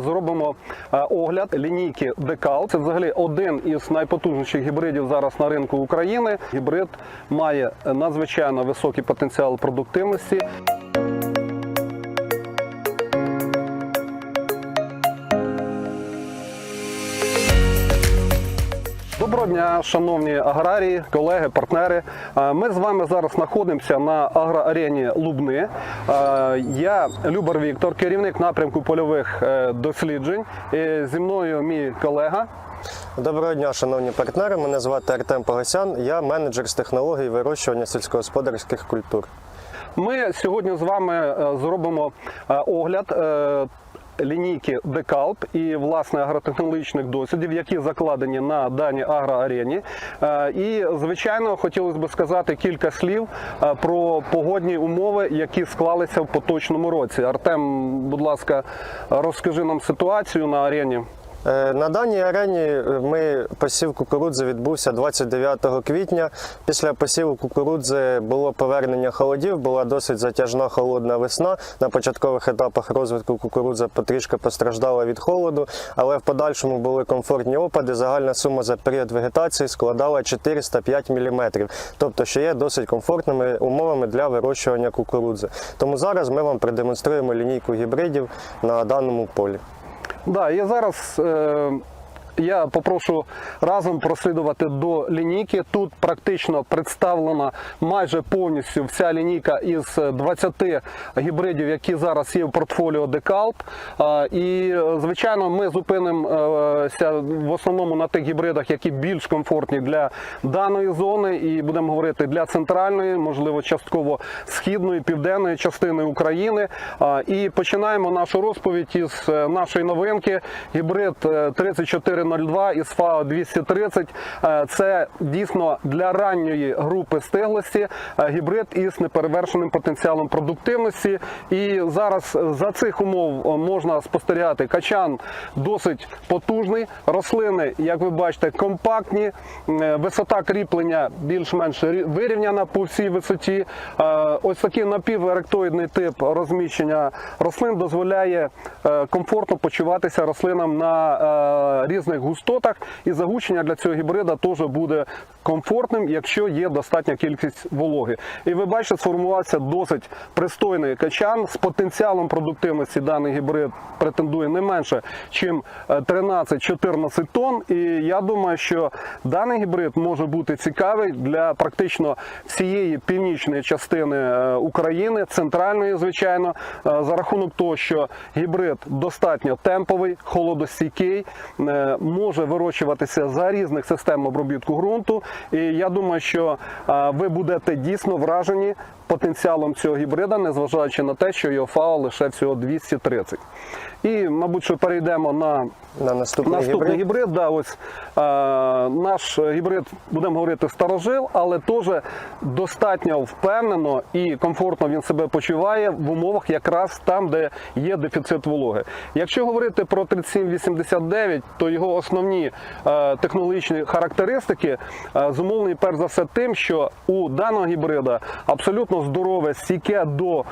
зробимо е, огляд лінійки Декал. Це взагалі один із найпотужніших гібридів зараз на ринку України. Гібрид має надзвичайно високий потенціал продуктивності. Дня, шановні аграрії, колеги, партнери. Е, Ми з вами зараз знаходимося на агроарені Лубни. Е, Я Любар Віктор, керівник напрямку польових е, досліджень. І Зі мною мій колега. Доброго дня, шановні партнери. Мене звати Артем Погосян. Я менеджер з технологій вирощування сільськогосподарських культур. Ми сьогодні з вами зробимо огляд. Лінійки Декалп і власне агротехнологічних досвідів, які закладені на даній агроарені. Е, І звичайно, хотілося б сказати кілька слів е, про погодні умови, які склалися в поточному році. Артем, будь ласка, розкажи нам ситуацію на арені. Е, На даній арені е, ми посів кукурудзи відбувся 29 квітня. Після посіву кукурудзи було повернення холодів, була досить затяжна холодна весна. На початкових етапах розвитку кукурудза потрішки постраждала від холоду, але в подальшому були комфортні опади. Загальна сума за період вегетації складала 405 мм, тобто що є досить комфортними умовами для вирощування кукурудзи. Тому зараз ми вам продемонструємо лінійку гібридів на даному полі. Да, я зараз е, я попрошу разом прослідувати до лінійки. Тут практично представлена майже повністю вся лінійка із 20 гібридів, які зараз є в портфоліо Декалп. І, звичайно, ми зупинимося в основному на тих гібридах, які більш комфортні для даної зони, і будемо говорити для центральної, можливо, частково східної, південної частини України. І починаємо нашу розповідь із е, нашої новинки. Гібрид е, 34 02 із ФАО 230. Це дійсно для ранньої групи стиглості е, гібрид із неперевершеним потенціалом продуктивності. І зараз за цих умов е, можна спостерігати качан досить потужний. Рослини, як ви бачите, компактні, е, висота кріплення більш-менш вирівняна по всій висоті. Ось такий напіверектоїдний тип розміщення рослин дозволяє комфортно почуватися рослинам на різних різних густотах, і загущення для цього гібрида теж буде комфортним, якщо є достатня кількість вологи. І ви бачите, сформувався досить пристойний качан з потенціалом продуктивності. Даний гібрид претендує не менше, ніж 13-14 тонн. І я думаю, що даний гібрид може бути цікавий для практично всієї північної частини е, України, центральної, звичайно, е, за рахунок того, що гібрид достатньо темповий, холодостійкий, е, може вирощуватися за різних систем обробітку ґрунту. І я думаю, що ви будете дійсно вражені потенціалом цього гібрида, незважаючи на те, що його ФАО лише всього 230. І, мабуть, що перейдемо на На наступний, Наступний гібрид. гібрид, да, ось е, наш гібрид, будемо говорити, старожил, але теж достатньо впевнено і комфортно він себе почуває в умовах якраз там, де є дефіцит вологи. Якщо говорити про 3789, то його основні е, технологічні характеристики е, зумовлені перш за все тим, що у даного гібрида абсолютно здорове, стійке до е,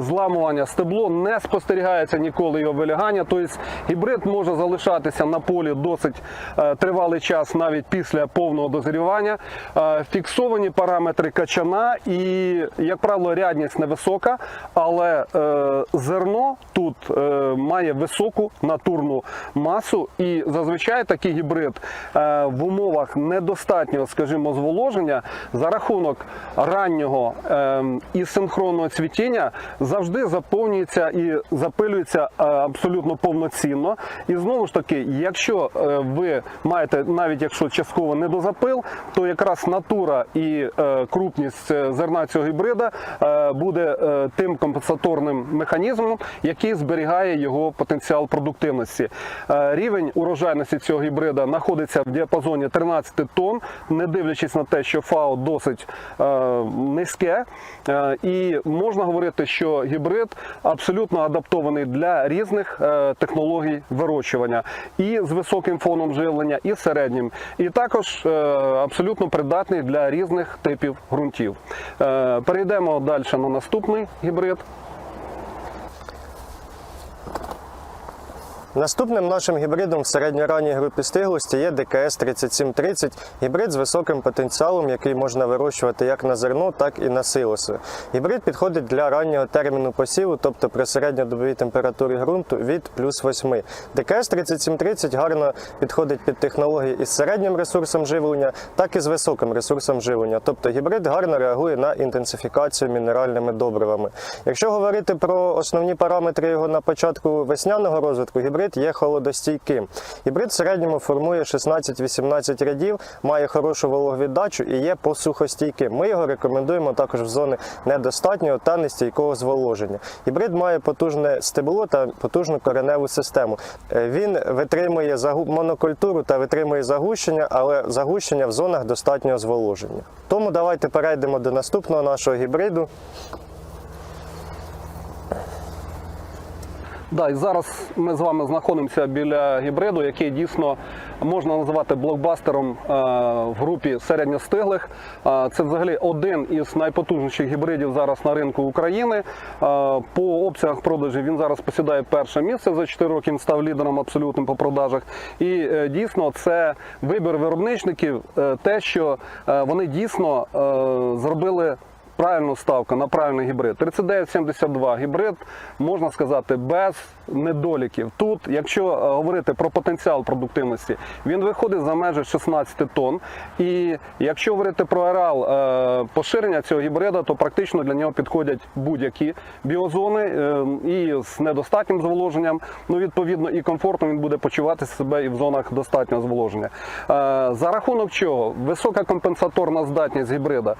зламування стебло, не спостерігається ніколи його вилягання. Тобто гібрид може залишатися на полі досить е, тривалий час навіть після повного дозрівання. Е, Фіксовані параметри качана і, як правило, рядність невисока, але е, зерно тут е, має високу натурну масу, і зазвичай такий гібрид е, в умовах недостатнього, скажімо, зволоження за рахунок раннього е, і синхронного цвітіння завжди заповнюється і запилюється е, абсолютно повноцінно. І знову ж таки, якщо е, ви маєте, навіть якщо частково недозапил, то якраз натура і е, крупність зерна цього гібрида буде тим компенсаторним механізмом, який зберігає його потенціал продуктивності. Рівень урожайності цього гібрида знаходиться в діапазоні 13 тонн, не дивлячись на те, що ФАО досить низьке. Е, І можна говорити, що гібрид абсолютно адаптований для різних е, технологій вирощування і з високим фоном живлення, і середнім, і також е, абсолютно придатний для різних типів ґрунтів. Перейдемо далі на наступний гібрид. Наступним нашим гібридом в середньоранній групі стиглості є ДКС 3730, гібрид з високим потенціалом, який можна вирощувати як на зерно, так і на силоси. Гібрид підходить для раннього терміну посіву, тобто при середньодобовій температурі ґрунту від плюс 8. ДКС 3730 гарно підходить під технології із середнім ресурсом живлення, так і з високим ресурсом живлення. Тобто гібрид гарно реагує на інтенсифікацію мінеральними добривами. Якщо говорити про основні параметри його на початку весняного розвитку, гібрид є холодостійким. Гібрид в середньому формує 16-18 рядів, має хорошу вологовіддачу і є посухостійким. Ми його рекомендуємо також в зони недостатнього та нестійкого зволоження. Гібрид має потужне стебло та потужну кореневу систему. Е, Він витримує монокультуру та витримує загущення, але загущення в зонах достатнього зволоження. Тому давайте перейдемо до наступного нашого гібриду. Да, і зараз ми з вами знаходимося біля гібриду, який дійсно можна називати блокбастером е, в групі середньостиглих. Е, Це взагалі один із найпотужніших гібридів зараз на ринку України. Е, По обсягах продажів він зараз посідає перше місце. За 4 роки він став лідером абсолютним по продажах. І дійсно це вибір виробничників, те, що вони дійсно зробили правильну ставку на правильний гібрид. 3972 гібрид, можна сказати, без недоліків. Тут, якщо е, говорити про потенціал продуктивності, він виходить за межі 16 тонн. І якщо говорити про ареал е, поширення цього гібрида, то практично для нього підходять будь-які біозони е, і з недостатнім зволоженням. Ну, відповідно, і комфортно він буде почувати себе і в зонах достатнього зволоження. За рахунок чого? Висока компенсаторна здатність гібрида.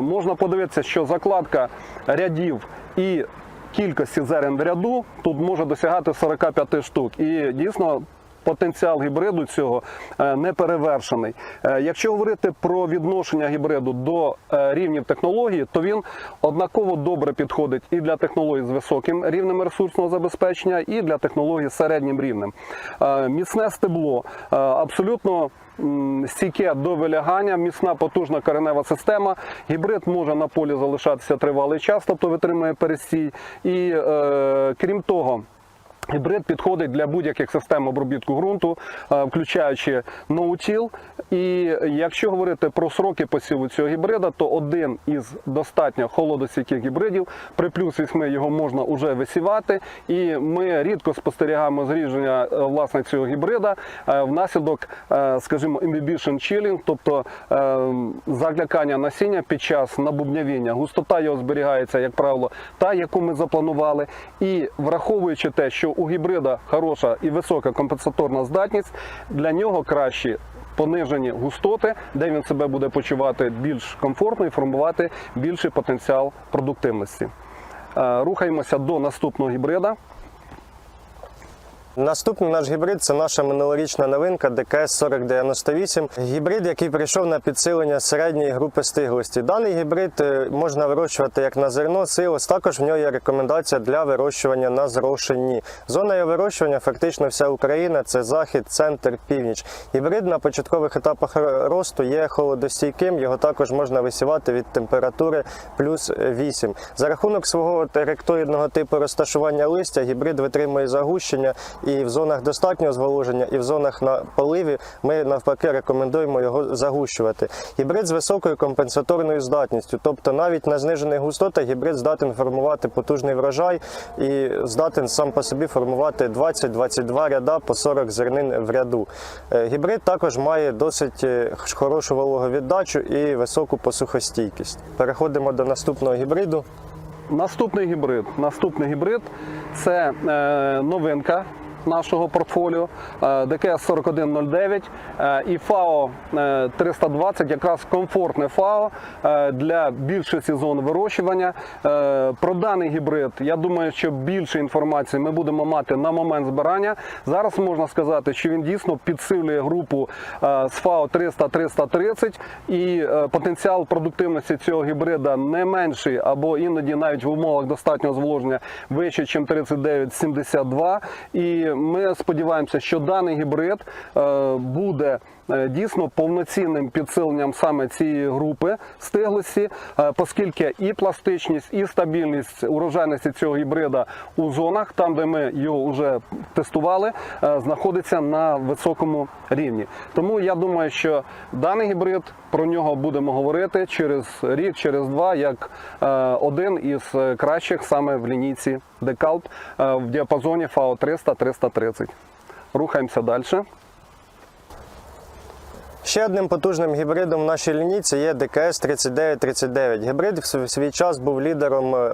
Можна подивитися, що закладка рядів і кількості зерен в ряду тут може досягати 45 штук. І дійсно. Потенціал гібриду цього е, не перевершений. Е, Якщо говорити про відношення гібриду до е, рівнів технології, то він однаково добре підходить і для технологій з високим рівнем ресурсного забезпечення, і для технологій з середнім рівнем. Міцне стебло абсолютно стійке до вилягання, міцна потужна коренева система. Гібрид може на полі залишатися тривалий час, тобто витримує перестій. І е, крім того. Гібрид підходить для будь-яких систем обробітку ґрунту, е, включаючи ноутіл. І якщо говорити про сроки посіву цього гібрида, то один із достатньо холодостійких гібридів при плюс 8 його можна вже висівати. І ми рідко спостерігаємо зріження е, власне цього гібрида е, внаслідок, скажімо, imbibition chilling, тобто заклякання насіння під час набубнявіння. Густота його зберігається, як правило, та, яку ми запланували. І враховуючи те, що у гібрида хороша і висока компенсаторна здатність, для нього краще понижені густоти, де він себе буде почувати більш комфортно і формувати більший потенціал продуктивності. Е, Рухаємося до наступного гібрида. Наступний наш гібрид це наша минулорічна новинка ДКС 4098. Гібрид, який прийшов на підсилення середньої групи стиглості. Даний гібрид е, можна вирощувати як на зерно, силос. Також в нього є рекомендація для вирощування на зрошенні. Зона його вирощування фактично вся Україна це захід, центр, північ. Гібрид на початкових етапах росту є холодостійким. Його також можна висівати від температури плюс 8. За рахунок свого ректоїдного типу розташування листя гібрид витримує загущення і в зонах достатнього зволоження, і в зонах на поливі ми навпаки рекомендуємо його загущувати. Гібрид з високою компенсаторною здатністю, тобто навіть на знижених густотах гібрид здатен формувати потужний врожай і здатен сам по собі формувати 20-22 ряда по 40 зернин в ряду. Е, Гібрид також має досить е, хорошу вологовіддачу і високу посухостійкість. Переходимо до наступного гібриду. Наступний гібрид. Наступний гібрид це е, новинка нашого портфоліо е, ДКС 4109 е, і ФАО е, 320, якраз комфортне ФАО е, для більшості зон вирощування. Е, Про даний гібрид, я думаю, що більше інформації ми будемо мати на момент збирання. Зараз можна сказати, що він дійсно підсилює групу е, з ФАО 300-330 і е, потенціал продуктивності цього гібрида не менший або іноді навіть в умовах достатнього зволоження вище, ніж 39,72. І ми сподіваємося, що даний гібрид е, буде дійсно повноцінним підсиленням саме цієї групи стиглості, е, оскільки і пластичність, і стабільність урожайності цього гібрида у зонах, там де ми його вже тестували, е, знаходиться на високому рівні. Тому я думаю, що даний гібрид про нього будемо говорити через рік, через два, як е, один із е, кращих саме в лінійці Декалп е, в діапазоні ФАО 300-330. Рухаємося далі. Ще одним потужним гібридом в нашій лінійці є ДКС 3939. Гібрид в свій час був лідером е,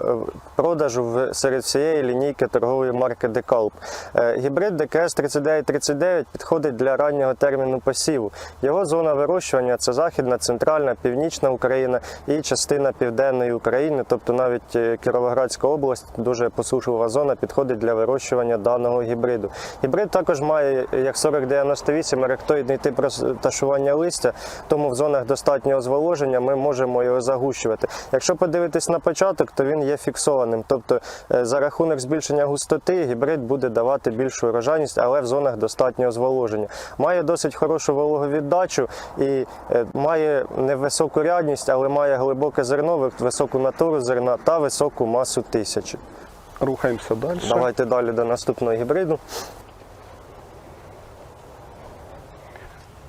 продажу серед всієї лінійки торгової марки Декалп. Е, Гібрид ДКС 3939 підходить для раннього терміну посіву. Його зона вирощування це західна, центральна, північна Україна і частина південної України, тобто навіть е, Кіровоградська область, дуже посушлива зона, підходить для вирощування даного гібриду. Гібрид також має як 4098 еректоїдний тип розташування листя, тому в зонах достатнього зволоження ми можемо його загущувати. Якщо подивитись на початок, то він є фіксованим. Тобто е, за рахунок збільшення густоти гібрид буде давати більшу урожайність, але в зонах достатнього зволоження. Має досить хорошу вологовіддачу і е, має невисоку рядність, але має глибоке зерно, високу натуру зерна та високу масу тисячі. Рухаємося далі. Давайте далі до наступного гібриду.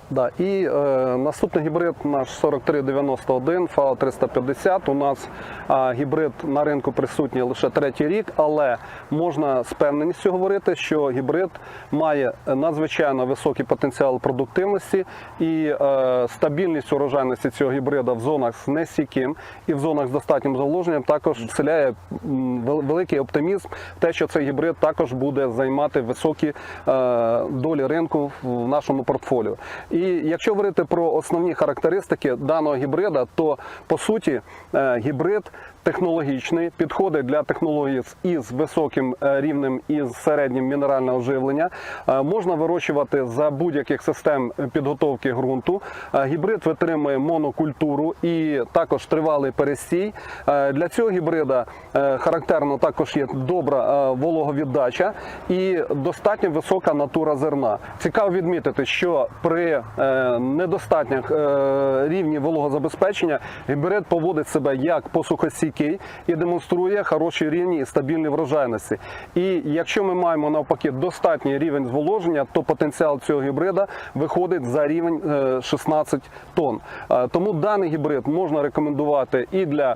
Да. І е, наступний гібрид наш 4391 ФАО 350. У нас е, гібрид на ринку присутній лише третій рік, але можна з певненістю говорити, що гібрид має надзвичайно високий потенціал продуктивності і е, стабільність урожайності цього гібрида в зонах з нестійким і в зонах з достатнім заложенням також вселяє великий оптимізм те, що цей гібрид також буде займати високі е, долі ринку в нашому портфоліо. І якщо говорити про основні характеристики даного гібрида, то по суті е, гібрид технологічний, підходить для технологій із високим е, рівнем і з середнім мінерального живлення. Е, Можна вирощувати за будь-яких систем підготовки ґрунту. Гібрид витримує монокультуру і також тривалий перестій. Для цього гібрида характерно також є добра вологовіддача і достатньо висока натура зерна. Цікаво відмітити, що при е, недостатніх е, рівні вологозабезпечення гібрид поводить себе як посухостійкий і демонструє хороші рівні і стабільні врожайності. І якщо ми маємо навпаки достатній рівень зволоження, то потенціал цього гібрида виходить за рівень е, 16 тонн. Е, Тому даний гібрид можна рекомендувати і для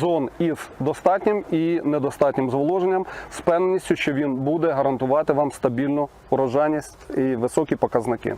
зон із достатнім і недостатнім зволоженням, з певністю, що він буде гарантувати вам стабільну урожайність і високі показники.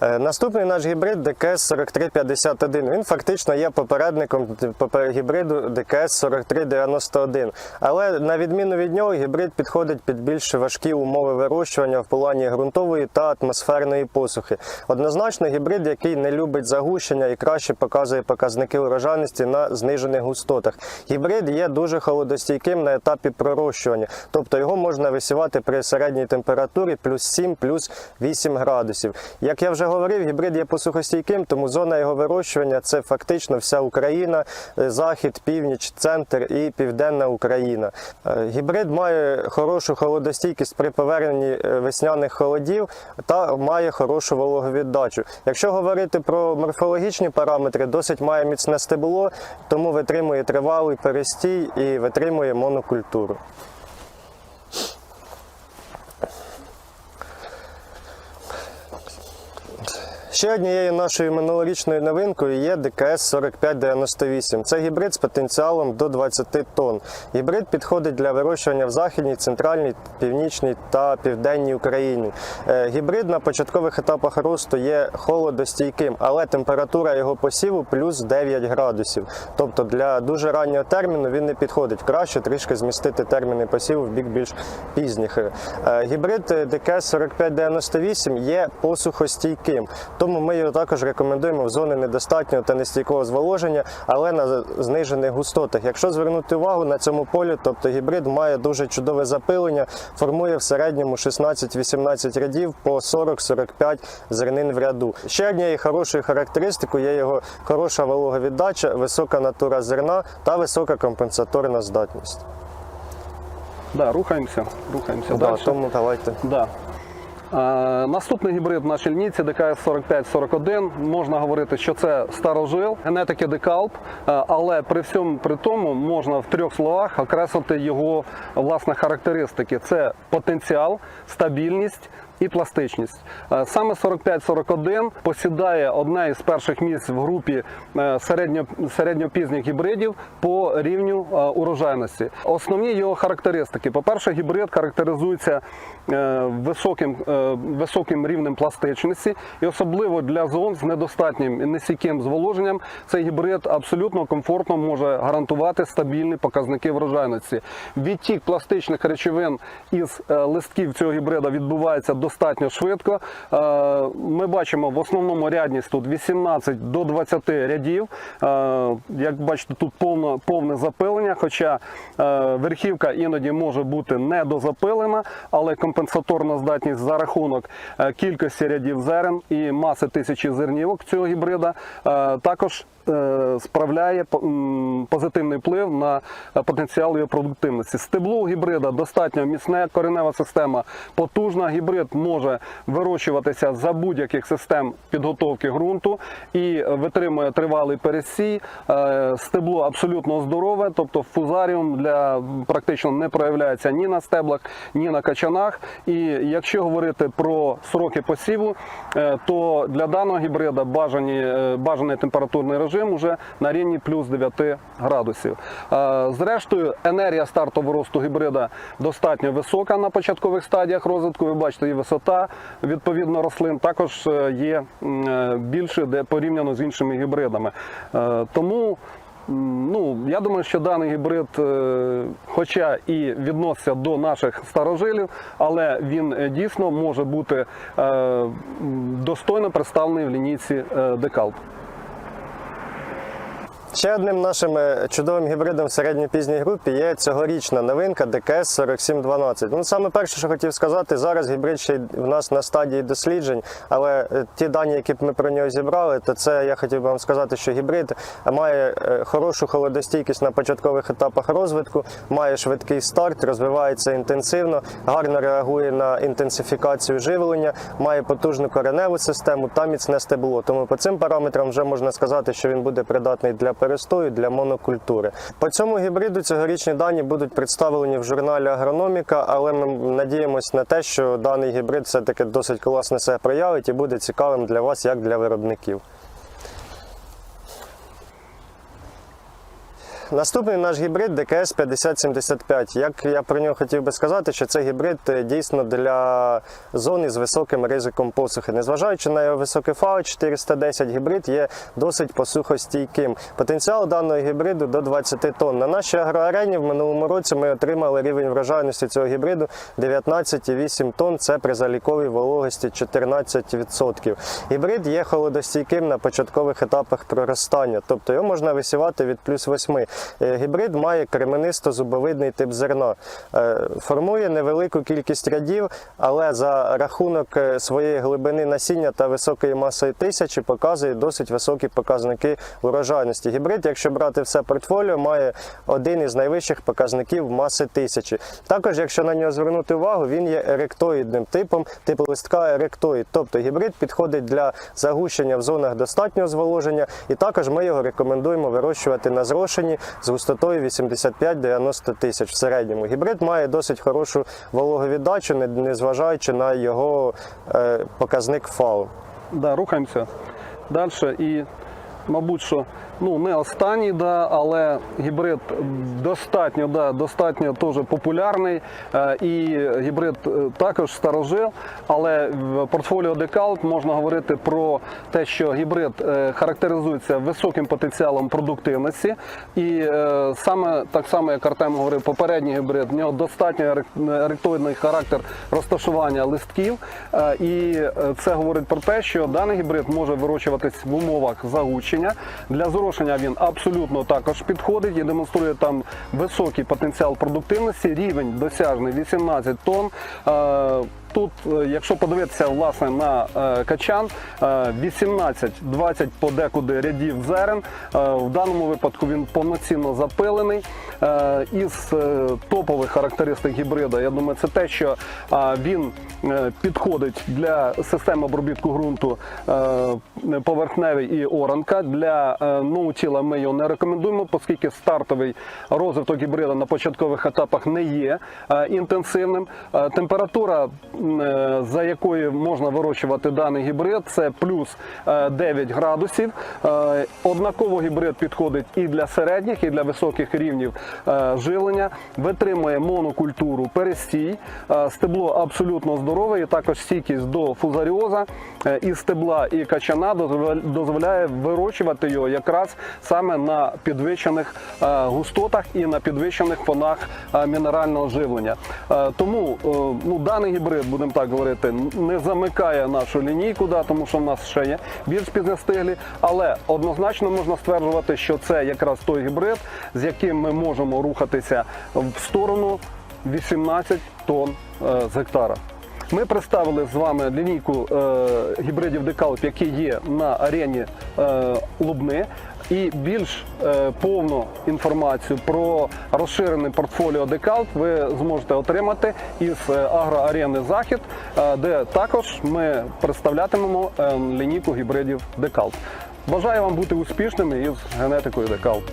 Наступний наш гібрид ДКС 4351. Він фактично є попередником гібриду ДКС 4391. Але на відміну від нього, гібрид підходить під більш важкі умови вирощування в плані ґрунтової та атмосферної посухи. Однозначно, гібрид, який не любить загущення і краще показує показники урожайності на знижених густотах. Гібрид є дуже холодостійким на етапі пророщування, тобто його можна висівати при середній температурі плюс 7, плюс 8 градусів. Як я вже говорив, гібрид є посухостійким, тому зона його вирощування це фактично вся Україна, е, захід, північ, центр і південна Україна. Е, Гібрид має хорошу холодостійкість при поверненні е, весняних холодів та має хорошу вологовіддачу. Якщо говорити про морфологічні параметри, досить має міцне стебло, тому витримує тривалий перестій і витримує монокультуру. Ще однією нашою минулорічною новинкою є ДКС 4598. Це гібрид з потенціалом до 20 тонн. Гібрид підходить для вирощування в західній, центральній, північній та південній Україні. Е, Гібрид на початкових етапах росту є холодостійким, але температура його посіву плюс 9 градусів. Тобто для дуже раннього терміну він не підходить. Краще трішки змістити терміни посіву в бік більш пізніх. Е, Гібрид ДКС 4598 є посухостійким. Тому ми його також рекомендуємо в зони недостатнього та нестійкого зволоження, але на знижених густотах. Якщо звернути увагу на цьому полі, тобто гібрид має дуже чудове запилення, формує в середньому 16-18 рядів по 40-45 зернин в ряду. Ще однією хорошою характеристикою є його хороша вологовіддача, висока натура зерна та висока компенсаторна здатність. Да, рухаємося, рухаємося Да, далі. тому давайте. Да. Наступний гібрид на нашій лінійці ДКС 4541. Можна говорити, що це старожил, генетики декалп, але при всьому при тому можна в трьох словах окреслити його власне характеристики: це потенціал, стабільність. І пластичність. Е, Саме 4541 посідає одне із перших місць в групі е, середньо, середньопізніх гібридів по рівню е, урожайності. Основні його характеристики. По-перше, гібрид характеризується високим, високим рівнем пластичності, і особливо для зон з недостатнім і нестійким зволоженням цей гібрид абсолютно комфортно може гарантувати стабільні показники врожайності. Відтік пластичних речовин із листків цього гібрида відбувається достатньо швидко. Е, Ми бачимо в основному рядність тут 18 до 20 рядів. Е, Як бачите, тут повно, повне запилення, хоча е, верхівка іноді може бути недозапилена, але компенсаторна здатність за рахунок кількості рядів зерен і маси тисячі зернівок цього гібрида також справляє позитивний вплив на е, потенціал його продуктивності. Стебло гібрида достатньо міцне, коренева система потужна. Гібрид може вирощуватися за будь-яких систем підготовки ґрунту і витримує тривалий пересій. Е, Стебло абсолютно здорове, тобто фузаріум для практично не проявляється ні на стеблах, ні на качанах. І якщо говорити про сроки посіву, е, то для даного гібрида е, бажаний температурний режим уже на рівні плюс 9 градусів. Е, Зрештою, енергія стартового росту гібрида достатньо висока на початкових стадіях розвитку. Ви бачите, і висота відповідно рослин також е, є е, більше де порівняно з іншими гібридами. Тому ну, я думаю, що даний гібрид, хоча і відноситься до наших старожилів, але він дійсно може бути достойно представлений в лінійці Декалп. Ще одним нашим е, чудовим гібридом в середньопізній групі є цьогорічна новинка ДКС 4712. Ну, саме перше, що хотів сказати, зараз гібрид ще в нас на стадії досліджень, але е, ті дані, які ми про нього зібрали, то це я хотів би вам сказати, що гібрид має е, хорошу холодостійкість на початкових етапах розвитку, має швидкий старт, розвивається інтенсивно, гарно реагує на інтенсифікацію живлення, має потужну кореневу систему та міцне стебло. Тому по цим параметрам вже можна сказати, що він буде придатний для перестою, для монокультури. По цьому гібриду цьогорічні дані будуть представлені в журналі Агрономіка, але ми надіємося на те, що даний гібрид все-таки досить класно себе проявить і буде цікавим для вас, як для виробників. Наступний наш гібрид ДКС 5075. Як я про нього хотів би сказати, що це гібрид е, дійсно для зони з високим ризиком посухи. Незважаючи на його високий фау 410 гібрид є досить посухостійким. Потенціал даного гібриду до 20 тонн. На нашій агроарені в минулому році ми отримали рівень врожайності цього гібриду 19,8 тонн. Це при заліковій вологості 14%. Гібрид є холодостійким на початкових етапах проростання, тобто його можна висівати від плюс 8. Е, Гібрид має кременисто-зубовидний тип зерна. Е, Формує невелику кількість рядів, але за рахунок е, своєї глибини насіння та високої маси тисячі показує досить високі показники урожайності. Гібрид, якщо брати все портфоліо, має один із найвищих показників маси тисячі. Також, якщо на нього звернути увагу, він є еректоїдним типом, типу листка еректоїд. Тобто гібрид підходить для загущення в зонах достатнього зволоження, і також ми його рекомендуємо вирощувати на зрошенні з густотою 85-90 тисяч в середньому. Гібрид має досить хорошу вологовіддачу, не- незважаючи на його е, показник фау. Да, рухаємося далі. І, мабуть, що ну, не останній, да, але гібрид достатньо, да, достатньо теж популярний. Е, І гібрид е, також старожил. Але в портфоліо Декалт можна говорити про те, що гібрид е, характеризується високим потенціалом продуктивності. І саме так само, як Артем говорив, попередній гібрид, в нього достатньо ерек- еректоїдний характер розташування листків. І це говорить про те, що даний гібрид може вирощуватись в умовах загущення. Для зрошення він абсолютно також підходить і демонструє там високий потенціал продуктивності. Рівень досяжний 18 тонн. Е, тут, е, якщо подивитися власне на е, качан, е, 18-20 подекуди рядів зерен. Е, В даному випадку він повноцінно запилений. Е, Із е, топових характеристик гібрида, я думаю, це те, що е, він е, підходить для системи обробітку ґрунту е, поверхневий і оранка. Для е, ноутіла ми його не рекомендуємо, оскільки стартовий розвиток гібрида на початкових етапах не є е, інтенсивним. Е, Температура, е, за якою можна вирощувати даний гібрид, це плюс е, 9 градусів. Е, Однаково гібрид підходить і для середніх, і для високих рівнів е, живлення. Витримує монокультуру перестій. Е, Стебло абсолютно здорове і також стійкість до фузаріоза е, і стебла і качана дозволяє вирощувати його якраз саме на підвищених е, густотах і на підвищених фонах е, мінерального живлення. Е, Тому е, ну, даний гібрид, будемо так говорити, не замикає нашу лінійку, да, тому що в нас ще є більш пізнестиглі, але однозначно можна стверджувати, що це якраз той гібрид, з яким ми можемо рухатися в сторону 18 тонн е, з гектара. Ми представили з вами лінійку е, гібридів Декалп, які є на арені е, Лубни. І більш е, повну інформацію про розширене портфоліо Декалп ви зможете отримати із агроарени Захід, де також ми представлятимемо лінійку гібридів Декалп. Бажаю вам бути успішними із генетикою Декалп.